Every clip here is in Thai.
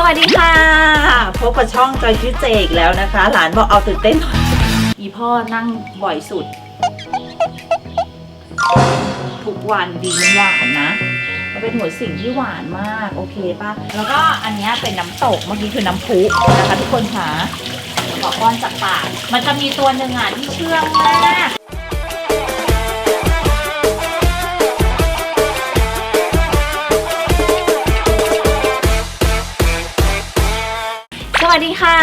สวัสดีค่ะ พบกับช่องจอยคิวเจอีกแล้วนะคะ หลานบอกเอาตื่นเต้นหน่อยอีพ่อนั่งบ่อยสุด ทุกวันดีมันหวานนะมันเป็นหัวสิ่งที่หวานมากโอเคป่ะ แล้วก็อันนี้เป็นน้ำตกเมื่อกี้คือน้ำพุนะคะทุกคนค่ะขอป้อนจากปากมันจะมีตัวหนึ่งอะที่เชื่องมาก วัสดีค่ะ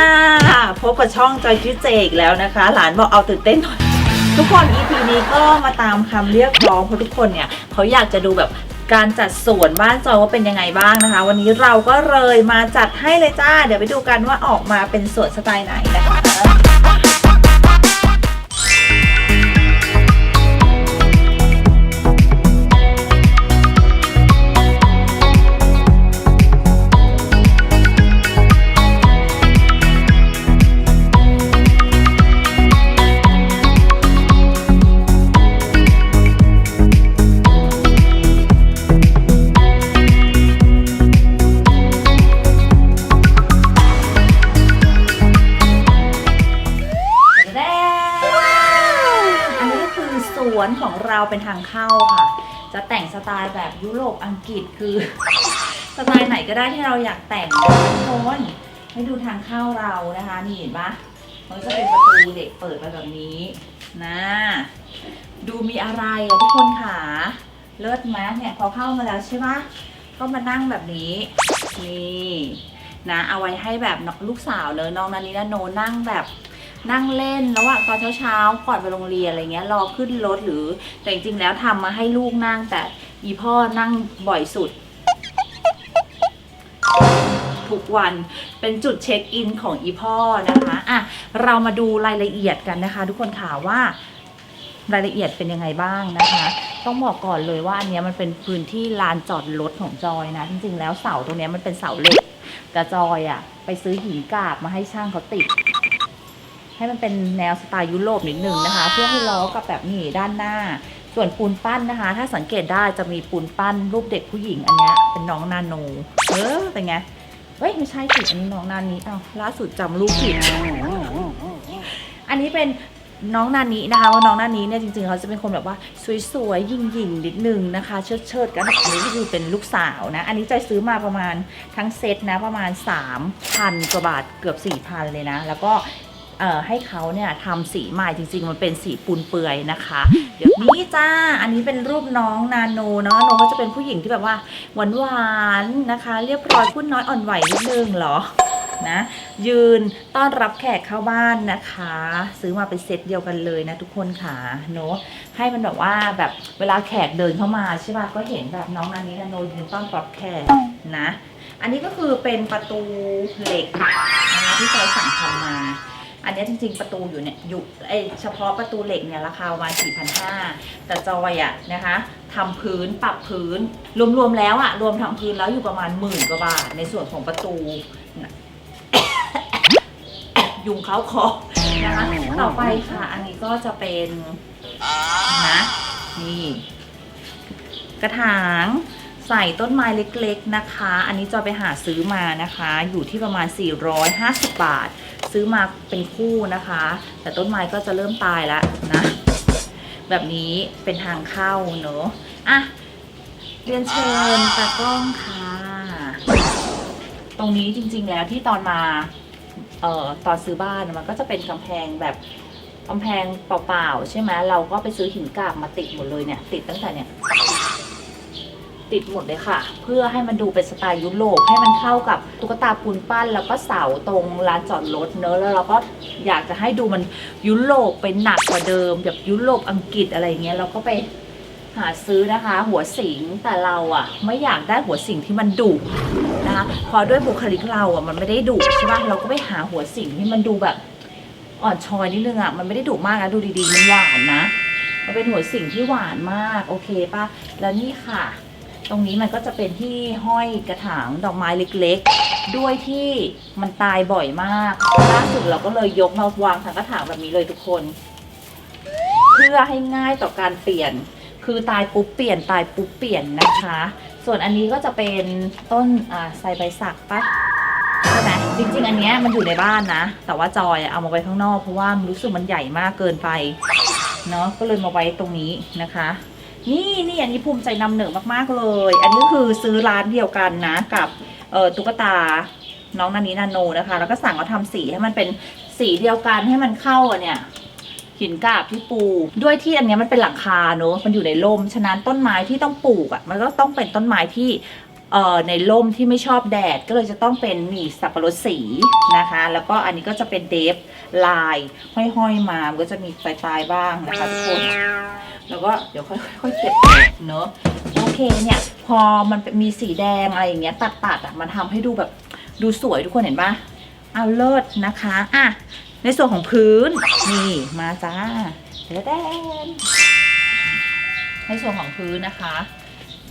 พบกับช่องจอยคิวเจอีกแล้วนะคะ หลานบอกเอาตื่นเต้นหน่อยทุกคน EP นี้ก็มาตามคำเรียกร้องเพราะทุกคนเนี่ยเขาอยากจะดูแบบการจัดสวนบ้านจอยว่าเป็นยังไงบ้างนะคะ วันนี้เราก็เลยมาจัดให้เลยจ้า เดี๋ยวไปดูกันว่าออกมาเป็นสวนสไตล์ไหนนะคะ เราเป็นทางเข้าค่ะ จะแต่งสไตล์แบบยุโรปอังกฤษคือ สไตล์ไหนก็ได้ที่เราอยากแต่งทุกคนให้ดูทางเข้าเรานะคะ นี่เห็นปะมันจะเป็นประตูเหล็กเปิดมาแบบนี้นะดูมีอะไรอะทุกคนค่ะเลิศไหมเนี่ยพอเข้ามาแล้วใช่ปะก็มานั่งแบบนี้นี่นะเอาไว้ให้แบบลูกสาวเนอะน้องนันนี่นะโนนั่งแบบ นั่งเล่นระหว่างตอนเช้าๆก่อนไปโรงเรียนอะไรเงี้ยรอขึ้นรถหรือแต่จริงๆแล้วทำมาให้ลูกนั่ง แต่อีพ่อนั่งบ่อยสุด ทุกวันเป็นจุดเช็คอินของอีพ่อนะคะอะเรามาดูรายละเอียดกันนะคะ ทุกคนค่ะว่ารายละเอียดเป็นยังไงบ้างนะคะ ต้องบอกก่อนเลยว่าอันเนี้ยมันเป็นพื้นที่ลานจอดรถของจอยนะ จริงๆ แล้วเสาตรงเนี้ยมันเป็นเสาเหล็กกระจอยอะไปซื้อหินกาบมาให้ช่างเขาติด ให้มันเป็นแนวสไตล์ยุโรปนิดนึงนะคะ เพื่อให้ล้อกับแบบนี้ด้านหน้า ส่วนปูนปั้นนะคะ ถ้าสังเกตได้จะมีปูนปั้นรูปเด็กผู้หญิงอันเนี้ยเป็นน้องนาโน เออเป็นไงเฮ้ยไม่ใช่ผิดอันนี้น้องนานี้อ้าวล่าสุดจำรูปผิดอันนี้เป็นน้องนานี้นะคะว่าน้องนานี้เนี่ยจริงๆเขาจะเป็นคนแบบว่าสวยๆยิ่งๆนิดนึงนะคะเชิดเชิดๆกันอันนี้ก็คือเป็นลูกสาวนะ อันนี้ใจซื้อมาประมาณทั้งเซตนะประมาณ3,000กว่าบาทเกือบ4,000เลยนะ แล้วก็เอ่อ ให้เขาเนี่ยทำสีใหม่จริง ๆ มันเป็นสีปูนเปื่อยนะคะ เดี๋ยวนี้จ้า อันนี้เป็นรูปน้องนาโนเนาะโนก็จะเป็นผู้หญิงที่แบบว่าหวานๆนะคะ เรียบร้อยพูดน้อยอ่อนไหวนิดนึงเหรอนะยืนต้อนรับแขกเข้าบ้านนะคะ ซื้อมาเป็นเซตเดียวกันเลยนะทุกคนค่ะเนอะให้มันแบบว่าแบบเวลาแขกเดินเข้ามาใช่ป่ะก็เห็นแบบน้องนานี้นะโนยืนต้อนรับแขกนะ อันนี้ก็คือเป็นประตูเหล็กนะที่จอยสั่งทำมา อันนี้จริงๆประตูอยู่เนี่ยอยู่ไอเฉพาะประตูเหล็กเนี่ยราคาประมาณ4,500 แต่จอยอะนะคะทำพื้นปรับพื้น รวมๆแล้วอะรวมทำพื้นแล้วอยู่ประมาณหมื่นกว่าบาทในส่วนของประตูยุงเขาคอนะคะต่อไปค่ะ อันนี้ก็จะเป็นนะนี่กระถางใส่ต้นไม้เล็กๆนะคะ อันนี้จอยไปหาซื้อมานะคะ อยู่ที่ประมาณ 450 บาท ซื้อมาเป็นคู่นะคะ แต่ต้นไม้ก็จะเริ่มตายแล้วนะ แบบนี้เป็นทางเข้าเนอะอะเรียนเชิญตากล้องค่ะ ตรงนี้จริง ๆ แล้วที่ตอนมาเอ่อตอนซื้อบ้านมันก็จะเป็นกำแพงแบบกำแพงเปล่าๆใช่ไหมเราก็ไปซื้อหินกาบมาติดหมดเลยเนี่ย ติดตั้งแต่เนี่ย ติดหมดเลยค่ะ เพื่อให้มันดูเป็นสไตล์ยุโรปให้มันเข้ากับตุ๊กตาปูนปั้น แล้วก็เสาตรงลานจอดรถเนอะแล้วเราก็อยากจะให้ดูมันยุโรปเป็นหนักกว่าเดิม แบบยุโรปอังกฤษอะไรเงี้ยเราก็ไปหาซื้อนะคะ หัวสิงแต่เราอะไม่อยากได้หัวสิงที่มันดุนะคะพอด้วยบุคลิกเราอะมันไม่ได้ดุใช่ปะเราก็ไปหาหัวสิงที่มันดูแบบอ่อนช้อยนิดนึงอะมันไม่ได้ดุมากนะดูดีๆมันหวานนะมันเป็นหัวสิงที่หวานมากโอเคป่ะแล้วนี่ค่ะ ตรงนี้มันก็จะเป็นที่ห้อยกระถางดอกไม้เล็กๆ ด้วยที่มันตายบ่อยมากล่าสุดเราก็เลยยกมาวางทางกระถางแบบนี้เลยทุกคน เพื่อให้ง่ายต่อการเปลี่ยน คือตายปุ๊บเปลี่ยนตายปุ๊บเปลี่ยนนะคะ ส่วนอันนี้ก็จะเป็นต้นอ่าไซใบสักปะใช่ไหมจริงๆ อันเนี้ยมันอยู่ในบ้านนะ แต่ว่าจอยเอามาไว้ข้างนอกเพราะว่ามันรู้สึกมันใหญ่มากเกินไปเนาะก็เลยมาไว้ตรงนี้นะคะ นี่นี่อันนี้ภูมิใจนำเหนือมากๆเลย อันนี้คือซื้อร้านเดียวกันนะกับตุ๊กตาน้องนานีนาโนนะคะ แล้วก็สั่งเขาทำสีให้มันเป็นสีเดียวกันให้มันเข้าเนี่ยหินกาบที่ปูด้วยที่อันนี้มันเป็นหลังคาเนอะมันอยู่ในลมฉะนั้นต้นไม้ที่ต้องปลูกอะ่ะมันก็ต้องเป็นต้นไม้ที่ ในร่มที่ไม่ชอบแดดก็เลยจะต้องเป็นนี่สับปะรดสีนะคะ แล้วก็อันนี้ก็จะเป็นเดฟลายห้อยๆมามันก็จะมีปลายๆบ้างนะคะทุกคนแล้วก็เดี๋ยวค่อยๆเก็บเนอะโอเคเนี่ย พอมันมีสีแดงอะไรอย่างเงี้ยตัดๆอะมันทำให้ดูแบบดูสวยทุกคนเห็นปะเอาเลิศนะคะอะในส่วนของพื้นนี่มาจ้าเดแดนในส่วนของพื้นนะคะ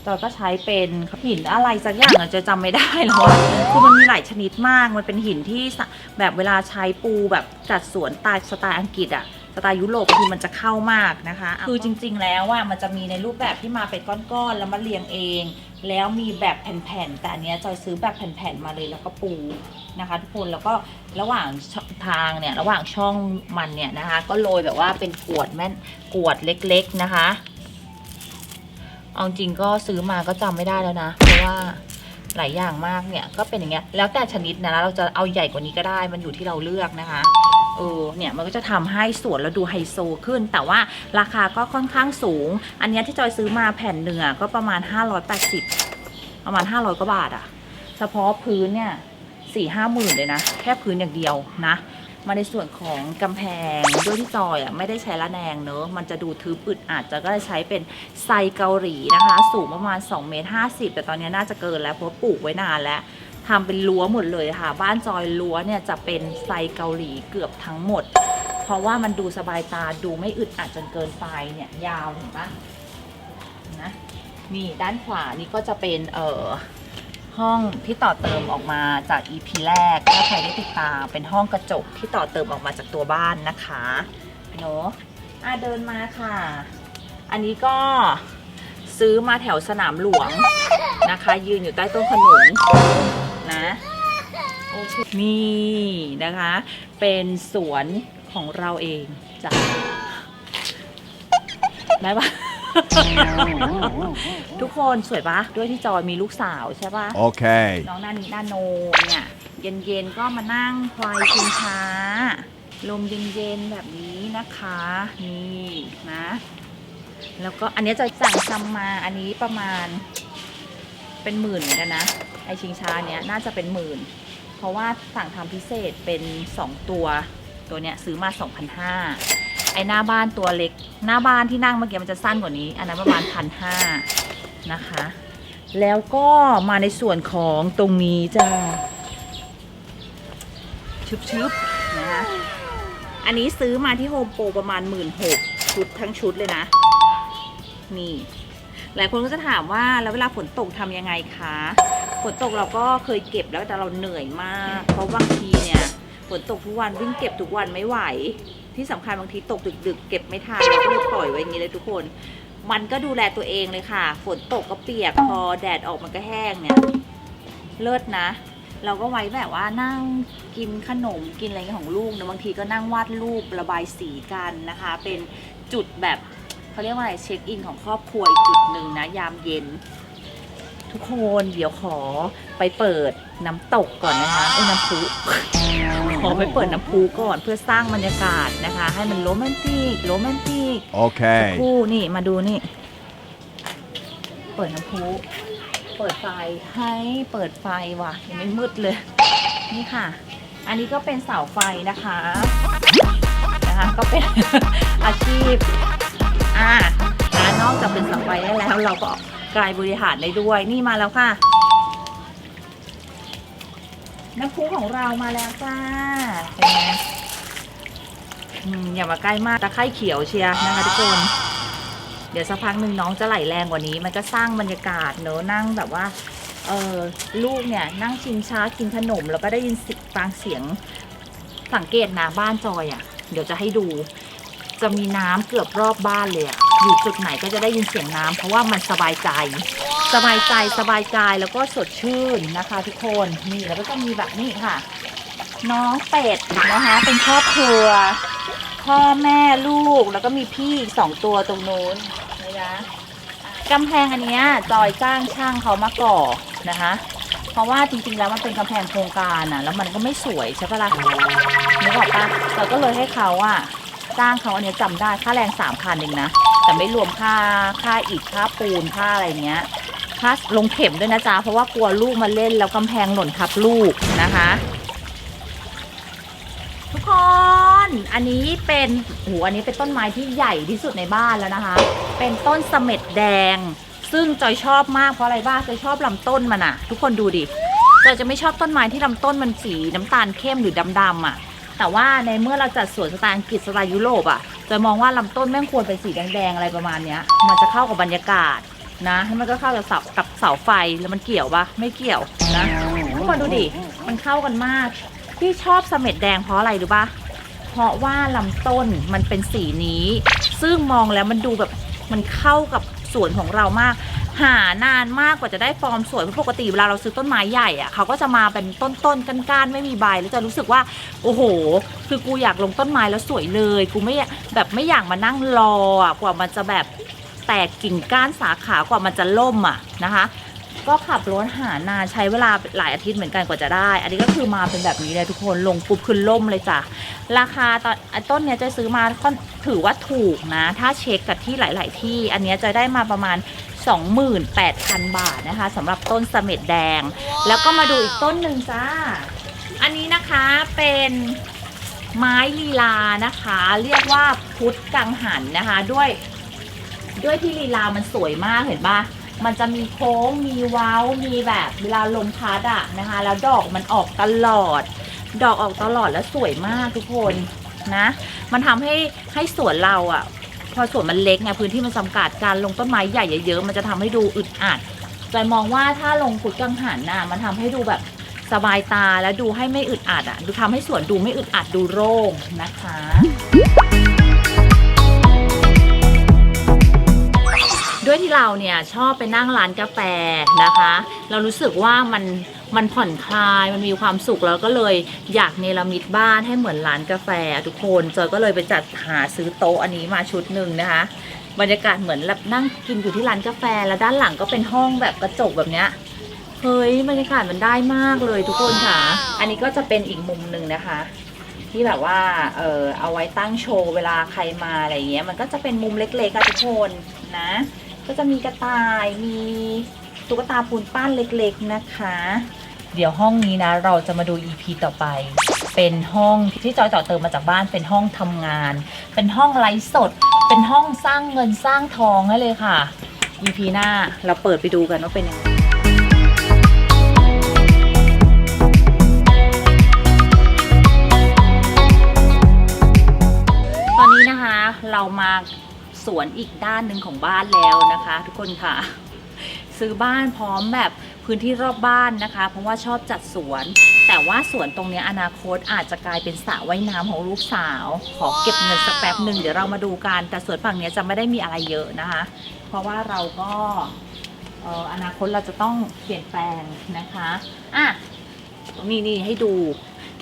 จอยก็ใช้เป็นหินอะไรสักอย่างอะจะจำไม่ได้แล้วอะคือมันมีหลายชนิดมาก มันเป็นหินที่สะแบบเวลาใช้ปูแบบจัดสวนตายสไตล์อังกฤษอะสไตล์ยุโรปบางทีมันจะเข้ามากนะคะ คือจริง ๆ แล้วว่ามันจะมีในรูปแบบที่มาเป็นก้อนๆแล้วมาเรียงเอง แล้วมีแบบแผ่นๆแต่อันเนี้ยจอยซื้อแบบแผ่นๆมาเลยแล้วก็ปูนะคะ ทุกคนแล้วก็ระหว่างช่องทางเนี่ยระหว่างช่องมันเนี่ยนะคะ ก็โรยแบบว่าเป็นกรวดแม่นกรวดเล็ก ๆนะคะ เอาจริงก็ซื้อมาก็จำไม่ได้แล้วนะ เพราะว่าหลายอย่างมากเนี่ยก็เป็นอย่างเงี้ยแล้วแต่ชนิดนะเราจะเอาใหญ่กว่านี้ก็ได้ มันอยู่ที่เราเลือกนะคะเออเนี่ยมันก็จะทำให้สวนเราดูไฮโซขึ้น แต่ว่าราคาก็ค่อนข้างสูง อันเนี้ยที่จอยซื้อมาแผ่นเนื้อก็ประมาณ 580 ประมาณ 500กว่าบาทอะเฉพาะพื้นเนี่ยสี่ห้าหมื่นเลยนะ แค่พื้นอย่างเดียวนะ มาในส่วนของกำแพงด้วยที่จอยอะไม่ได้ใช้ละแนงเนอะมันจะดูทึบอึดอัดจะก็เลยใช้เป็นไซเกาหลีนะคะ สูงประมาณ2เมตร50 แต่ตอนนี้น่าจะเกินแล้วเพราะปลูกไว้นานแล้วทำเป็นรั้วหมดเลยค่ะ บ้านจอยรั้วเนี่ยจะเป็นไซเกาหลีเกือบทั้งหมด เพราะว่ามันดูสบายตาดูไม่อึดอัดจนเกินไปเนี่ยยาวเห็นปะนะนี่ด้านขวานี่ก็จะเป็นเอ่อ ห้องที่ต่อเติมออกมาจาก EP แรกถ้าใครได้ติดตามเป็นห้องกระจกที่ต่อเติมออกมาจากตัวบ้านนะคะเนาะอะเดินมาค่ะ อันนี้ก็ซื้อมาแถวสนามหลวงนะคะ ยืนอยู่ใต้ต้นขนุนนะโอเคนี่นะคะ เป็นสวนของเราเองจ้ะได้ปะ ทุกคนสวยปะด้วยที่จอยมีลูกสาวใช่ปะ Okay. น้องนานีนาโนเนี่ย เย็นๆก็มานั่งพลายชิงช้า ลมเย็นๆแบบนี้นะคะ นี่นะ แล้วก็อันเนี้ยจะสั่งซัมมาอันนี้ประมาณ เป็นหมื่นเหมือนกันนะ ไอชิงช้าเนี้ยน่าจะเป็นหมื่น เพราะว่าสั่งทำพิเศษเป็น 2 ตัว ตัวเนี้ยซื้อมา 2,500 ไอหน้าบ้านตัวเล็ก หน้าบ้านที่นั่งเมื่อกี้มันจะสั้นกว่านี้ อันนั้นประมาณพันห้านะคะ แล้วก็มาในส่วนของตรงนี้จ้าชุบๆนะอันนี้ซื้อมาที่โฮมโปรประมาณหมื่นหกชุดทั้งชุดเลยนะ นี่ หลายคนก็จะถามว่าแล้วเวลาฝนตกทำยังไงคะ ฝนตกเราก็เคยเก็บแล้วแต่เราเหนื่อยมาก เพราะบางที นี่ยฝนตกทุกวันวิ่งเก็บทุกวันไม่ไหว ที่สำคัญบางทีตกดึกๆเก็บไม่ทันเราก็เลยปล่อยไว้อย่างนี้เลยทุกคน มันก็ดูแลตัวเองเลยค่ะ ฝนตกก็เปียกพอแดดออกมันก็แห้งเนี่ยเลิศนะ เราก็ไว้แบบว่านั่งกินขนมกินอะไรของลูกนะบางทีก็นั่งวาดรูประบายสีกันนะคะ เป็นจุดแบบเขาเรียกว่าอะไรเช็คอินของครอบครัวอีกจุดหนึ่งนะยามเย็น ทุกคนเดี๋ยวขอไปเปิดน้ำตกก่อนนะคะเอ้ยน้ำพุขอไปเปิดน้ำพุก่อนเพื่อสร้างบรรยากาศนะคะ ให้มันโรแมนติกโรแมนติก Okay. คู่นี่มาดูนี่ เปิดน้ำพุเปิดไฟให้เปิดไฟว่ะยังไม่มืดเลย นี่ค่ะ อันนี้ก็เป็นเสาไฟนะคะนะคะก็เป็น อาชีพอ่านะนอกจากเป็นเสาไฟได้แล้วเราก็ กายบริหารได้ด้วย นี่มาแล้วค่ะ น้ำพุของเรามาแล้วจ้าเป็นไงอืมอย่ามาใกล้มากตะไคร่เขียวเชียร์นะคะทุกคน เดี๋ยวสักพักหนึ่งน้องจะไหลแรงกว่านี้ มันก็สร้างบรรยากาศเนอะนั่งแบบว่าเออลูกเนี่ยนั่งชิมช้ากินขนม แล้วก็ได้ยินเสิฟังเสียงสังเกตนะบ้านจอยอะ่ะ เดี๋ยวจะให้ดู จะมีน้ำเกือบรอบบ้านเลยอะ่ะ อยู่จุดไหนก็จะได้ยินเสียงน้ำเพราะว่ามันสบายใจ สบายใจสบายใจแล้วก็สดชื่นนะคะ ทุกคนนี่แล้วก็จะมีแบบนี้ค่ะ น้องเป็ดนะคะ เป็นครอบครัว พ่อแม่ลูกแล้วก็มีพี่อีกสองตัวตรงนู้นนะกำแพงอันเนี้ยจอยจ้างช่างเขามาก่อนะคะเพราะว่าจริงๆ แล้วมันเป็นกำแพงโครงการอะ แล้วมันก็ไม่สวยใช่ปะล่ะนึกออกปะเราก็เลยให้เขาอะ จ้างเขาอันนี้ยจำได้ค่าแรงสามพันเองนะ แต่ไม่รวมค่าค่าอิฐค่าปูนค่าอะไรเงี้ยค่าลงเข็มด้วยนะจ๊ะเพราะว่ากลัวลูกมาเล่นแล้วกำแพงหล่นทับลูกนะคะ ทุกคนอันนี้เป็นโหอันนี้เป็นต้นไม้ที่ใหญ่ที่สุดในบ้านแล้วนะคะ เป็นต้นเสม็ดแดง ซึ่งจอยชอบมากเพราะอะไรบ้างจอยชอบลำต้นมันอะทุกคนดูดิจอยจะไม่ชอบต้นไม้ที่ลำต้นมันสีน้ำตาลเข้มหรือดำๆอะ แต่ว่าในเมื่อเราจัดสวนสไตล์อังกฤษสไตล์ยุโรปอะจอยมองว่าลำต้นแม่งควรเป็นสีแดงๆอะไรประมาณเนี้ย มันจะเข้ากับบรรยากาศนะให้มันก็เข้ากับเสากับเสาไฟแล้วมันเกี่ยวปะไม่เกี่ยวนะทุกคนดูดิมันเข้ากันมากที่ชอบเสม็ดแดงเพราะอะไรรู้ปะเพราะว่าลำต้นมันเป็นสีนี้ ซึ่งมองแล้วมันดูแบบมันเข้ากับสวนของเรามาก หานานมากกว่าจะได้ฟอร์มสวยเพราะปกติเวลาเราซื้อต้นไม้ใหญ่อะเขาก็จะมาเป็นต้นๆก้านๆไม่มีใบแล้วจะรู้สึกว่า โอ้โห คือกูอยากลงต้นไม้แล้วสวยเลย กูไม่แบบไม่อยากมานั่งรออะกว่ามันจะแบบแตกกิ่งก้านสาขากว่ามันจะล่มอะนะคะ ก็ขับรถหานานใช้เวลาหลายอาทิตย์เหมือนกันกว่าจะได้ อันนี้ก็คือมาเป็นแบบนี้เลยทุกคนลงปุ๊บขึ้นล่มเลยจ้ะราคาตอนอันต้นเนี้ยจะซื้อมาถือว่าถูกนะ ถ้าเช็คกับที่หลาย ๆ ที่ อันเนี้ยจะได้มาประมาณ 28,000 บาทนะคะสำหรับต้นเสม็ดแดง แล้วก็มาดูอีกต้นหนึ่งจ้า อันนี้นะคะเป็นไม้ลีลานะคะ เรียกว่าพุทธกังหันนะคะด้วย ด้วยที่ลีลามันสวยมากเห็นปะมันจะมีโค้งมีเว้า มีแบบเวลาลมพัดอะนะคะ แล้วดอกมันออกตลอด ดอกออกตลอดแล้วสวยมากทุกคนนะ มันทำให้ให้สวนเราอะ พอสวนมันเล็กไงพื้นที่มันจำกัดการลงต้นไม้ใหญ่เยอะๆมันจะทำให้ดูอึดอัดจอยมองว่าถ้าลงกุดกังหันน่ะมันทำให้ดูแบบสบายตาและดูให้ไม่อึดอัดอะดูทำให้สวนดูไม่อึดอัดดูโล่งนะคะด้วยที่เราเนี่ยชอบไปนั่งร้านกาแฟนะคะ เรารู้สึกว่ามัน มันผ่อนคลายมันมีความสุขแล้วก็เลยอยากเนรมิตบ้านให้เหมือนร้านกาแฟทุกคนจอยก็เลยไปจัดหาซื้อโต๊ะอันนี้มาชุดหนึ่งนะคะ บรรยากาศเหมือนแบบนั่งกินอยู่ที่ร้านกาแฟแล้วด้านหลังก็เป็นห้องแบบกระจกแบบเนี้ยเฮ้ยบรรยากาศมันได้มากเลยทุกคนค่ะ อันนี้ก็จะเป็นอีกมุมหนึ่งนะคะ ที่แบบว่าเออเอาไว้ตั้งโชว์เวลาใครมาอะไรอย่างเงี้ยมันก็จะเป็นมุมเล็กๆอะทุกคนนะ ก็จะมีกระต่ายมี ตุ๊กตาปูนปั้นเล็กๆนะคะ เดี๋ยวห้องนี้นะ เราจะมาดู EP ต่อไป เป็นห้องที่จอยต่อเติมมาจากบ้านเป็นห้องทำงาน เป็นห้องไลฟ์สด เป็นห้องสร้างเงินสร้างทองให้เลยค่ะ EP หน้าเราเปิดไปดูกันว่าเป็นยังไงตอนนี้นะคะเรามาสวนอีกด้านหนึ่งของบ้านแล้วนะคะ ทุกคนค่ะ ซื้อบ้านพร้อมแบบพื้นที่รอบบ้านนะคะ เพราะว่าชอบจัดสวน แต่ว่าสวนตรงนี้อนาคตอาจจะกลายเป็นสระว่ายน้ำของลูกสาว ขอเก็บเงินสักแป๊บหนึ่งเดี๋ยวเรามาดูกัน แต่สวนฝั่งนี้จะไม่ได้มีอะไรเยอะนะคะ เพราะว่าเราก็อนาคตเราจะต้องเปลี่ยนแปลงนะคะอะนี่นี่ให้ดู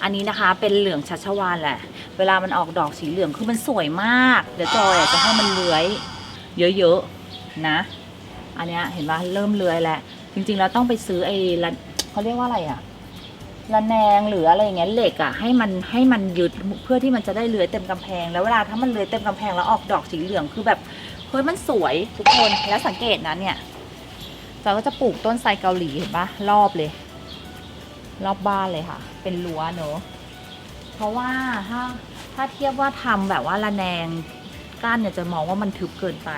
อันนี้นะคะเป็นเหลืองชัชวานแหละ เวลามันออกดอกสีเหลืองคือมันสวยมาก เดี๋ยวจอยจะให้มันเลื้อย เยอะๆนะ อันเนี้ยเห็นปะเริ่มเลื้อยแล้วจริงๆเราต้องไปซื้อไอ้ละเขาเรียกว่าอะไรอะระแนงหรืออะไรอย่างเงี้ยเหล็กอะให้มันให้มันยึดเพื่อที่มันจะได้เลื้อยเต็มกำแพง แล้วเวลาถ้ามันเลื้อยเต็มกำแพงแล้วออกดอกสีเหลืองคือแบบเฮ้ยมันสวยทุกคนแล้วสังเกตนะเนี่ยเราก็จะปลูกต้นไทรเกาหลีเห็นปะรอบเลย รอบบ้านเลยค่ะ เป็นรั้วเนอะเพราะว่าถ้าถ้าเทียบว่าทำแบบว่าระแนง ก้านเนี่ยจะมองว่ามันทึบเกินไป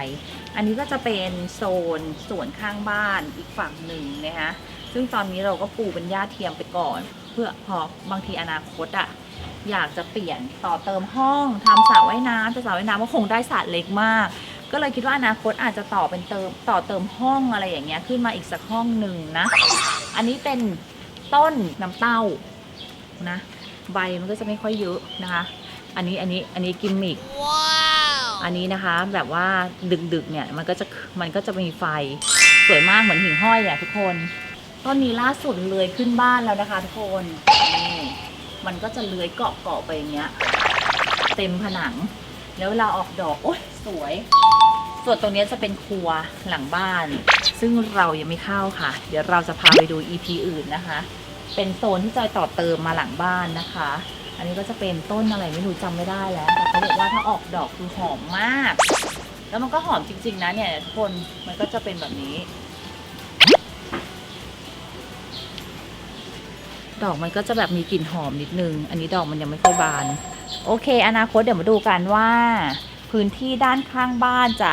อันนี้ก็จะเป็นโซนสวนข้างบ้านอีกฝั่งหนึ่งนะคะซึ่งตอนนี้เราก็ปูเป็นหญ้าเทียมไปก่อน เพื่อพอบางทีอนาคตอะอยากจะเปลี่ยนต่อเติมห้องทำสระว่ายน้ำแต่สระว่ายน้ำก็คงได้สระเล็กมาก ก็เลยคิดว่าอนาคตอาจจะต่อเป็นเติมต่อเติมห้องอะไรอย่างเงี้ยขึ้นมาอีกสักห้องหนึ่งนะ อันนี้เป็นต้นน้ำเต้านะ ใบมันก็จะไม่ค่อยเยอะนะคะ อันนี้อันนี้อันนี้กิมมิก อันนี้นะคะแบบว่าดึกๆเนี่ยมันก็จะมันก็จะมีไฟสวยมากเหมือนหิ่งห้อยอะทุกคนต้นนี้ล่าสุดเลยขึ้นบ้านแล้วนะคะทุกคนนี่มันก็จะเลื้อยเกาะเกาะไปอย่างเงี้ย เต็มผนัง แล้วเวลาออกดอกโอ๊ยสวย ส่วนตรงนี้จะเป็นครัวหลังบ้าน ซึ่งเรายังไม่เข้าค่ะ เดี๋ยวเราจะพาไปดู EP อื่นนะคะ เป็นโซนที่จอยต่อเติมมาหลังบ้านนะคะ อันนี้ก็จะเป็นต้นอะไรไม่รู้จำไม่ได้แล้วแต่เขาบอกว่าถ้าออกดอกคือหอมมาก แล้วมันก็หอมจริง ๆ นะเนี่ยทุกคนมันก็จะเป็นแบบนี้ ดอกมันก็จะแบบมีกลิ่นหอมนิดนึง อันนี้ดอกมันยังไม่ค่อยบาน โอเค อนาคตเดี๋ยวมาดูกันว่า พื้นที่ด้านข้างบ้านจะ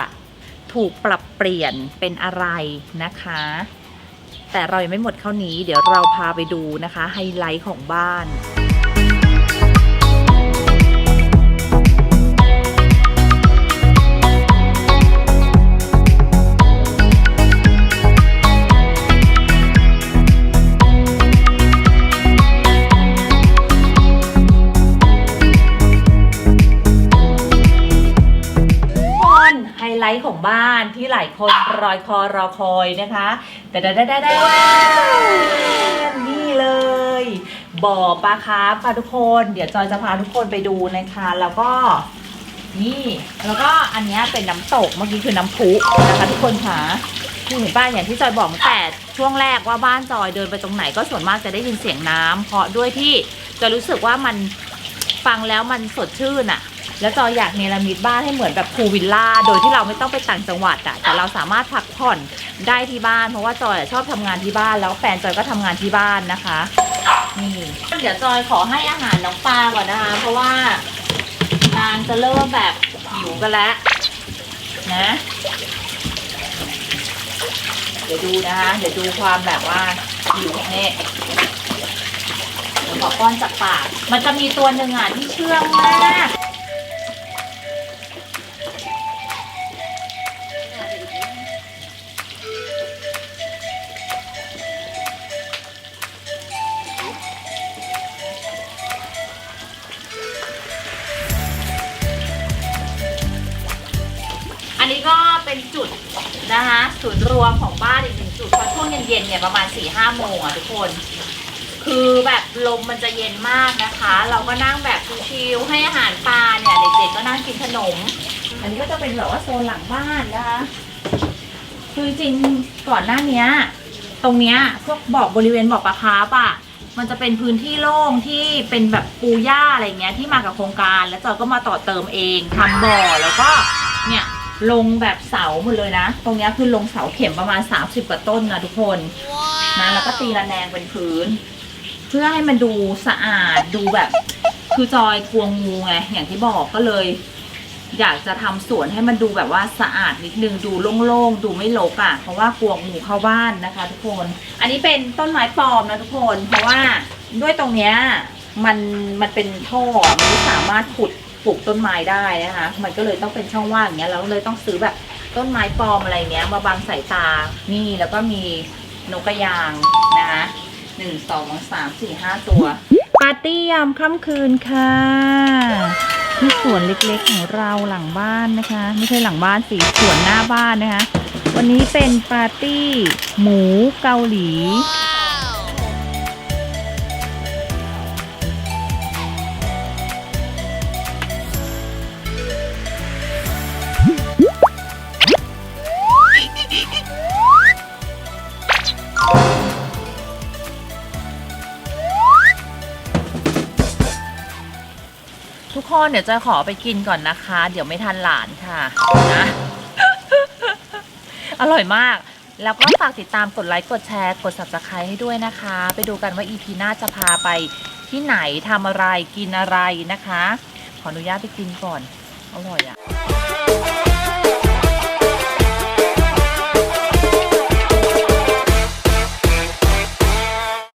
ถูกปรับเปลี่ยนเป็นอะไรนะคะ แต่เรายังไม่หมดเท่านี้ เดี๋ยวเราพาไปดูนะคะ ไฮไลท์ของบ้านคนานที่หลายคนรอยคอรอคอยนะคะแต่ได้ได้ได้นี่เลยบ่อปลาคาร์ฟค่ะทุกคน เดี๋ยวจอยจะพาทุกคนไปดูนะคะ แล้วก็นี่แล้วก็อันนี้เป็นน้ำตกเมื่อกี้คือน้ำพุนะคะทุกคนค่ะคือเห็นป้าอย่างที่จอยบอกแต่ช่วงแรกว่าบ้านจอยเดินไปตรงไหนก็ส่วนมากจะได้ยินเสียงน้ำเพราะด้วยที่จอยรู้สึกว่ามันฟังแล้วมันสดชื่นอะ แล้วจอยอยากเนรมิตบ้านให้เหมือนแบบพูลวิลล่าโดยที่เราไม่ต้องไปต่างจังหวัดอะแต่เราสามารถพักผ่อนได้ที่บ้านเพราะว่าจอยอะชอบทำงานที่บ้าน แล้วแฟนจอยก็ทำงานที่บ้านนะคะนี่เดี๋ยวจอยขอให้อาหารน้องปลาก่อนนะคะ เพราะว่านางจะเริ่มแบบหิวกันแล้วนะ เดี๋ยวดูนะคะเดี๋ยวดูความแบบว่าหิวของเน่เดี๋ยขอป้อนจากปาก มันจะมีตัวหนึ่งอะที่เชื่องมาก เป็นจุดนะคะศูนย์รวมของบ้านอีกหนึ่งจุดพอช่วงเย็นๆเนี่ยประมาณ4ี่ห้าโมงอะทุกคน คือแบบลมมันจะเย็นมากนะคะ เราก็นั่งแบบชิลๆให้อาหารปลาเนี่ยเด็กๆก็นั่งกินขนม อันนี้ก็จะเป็นแบบว่าโซนหลังบ้านนะคะคือจริงก่อนหน้าเนี้ยตรงเนี้ยพวกบอกบริเวณบอกปลาคาร์ฟอะมันจะเป็นพื้นที่โล่งที่เป็นแบบปูหญ้าอะไรเงี้ยที่มากับโครงการ แล้วจอยก็มาต่อเติมเองทำบ่อแล้วก็เนี่ย ลงแบบเสาหมดเลยนะ ตรงเนี้ยคือลงเสาเข็มประมาณ 30กว่าต้นนะทุกคนนะแล้วก็ตีระแนงเป็นพื้น เพื่อให้มันดูสะอาดดูแบบคือจอยกลัวงูไงอย่างที่บอกก็เลย อยากจะทำสวนให้มันดูแบบว่าสะอาดนิดนึงดูโล่งๆดูไม่รกอะ่ะ เพราะว่ากลัวงูเข้าบ้านนะคะ ทุกคน อันนี้เป็นต้นไม้ปลอมนะทุกคน เพราะว่าด้วยตรงเนี้ยมันมันเป็นท่อมันไม่สามารถขุด ปลูกต้นไม้ได้นะคะ มันก็เลยต้องเป็นช่องว่างอย่างเงี้ยเราเลยต้องซื้อแบบต้นไม้ปลอมอะไรเงี้ย มาบังสายตา นี่แล้วก็มีนกกระยางนะคะหนึ่งสองสามสี่ห้าตัวปาร์ตี้ยามค่ำคืนค่ะที่สวนเล็กๆของเราหลังบ้านนะคะ ไม่ใช่หลังบ้านสิสวนหน้าบ้านนะคะ วันนี้เป็นปาร์ตี้หมูเกาหลี คนเดี๋ยวจะขอไปกินก่อนนะคะ เดี๋ยวไม่ทันหลานค่ะนะอร่อยมาก แล้วก็ฝากติดตามกดไลค์กดแชร์ กด subscribe ให้ด้วยนะคะ ไปดูกันว่า EP หน้าจะพาไปที่ไหนทำอะไรกินอะไรนะคะ ขออนุญาตไปกินก่อน อร่อยอะ่ะ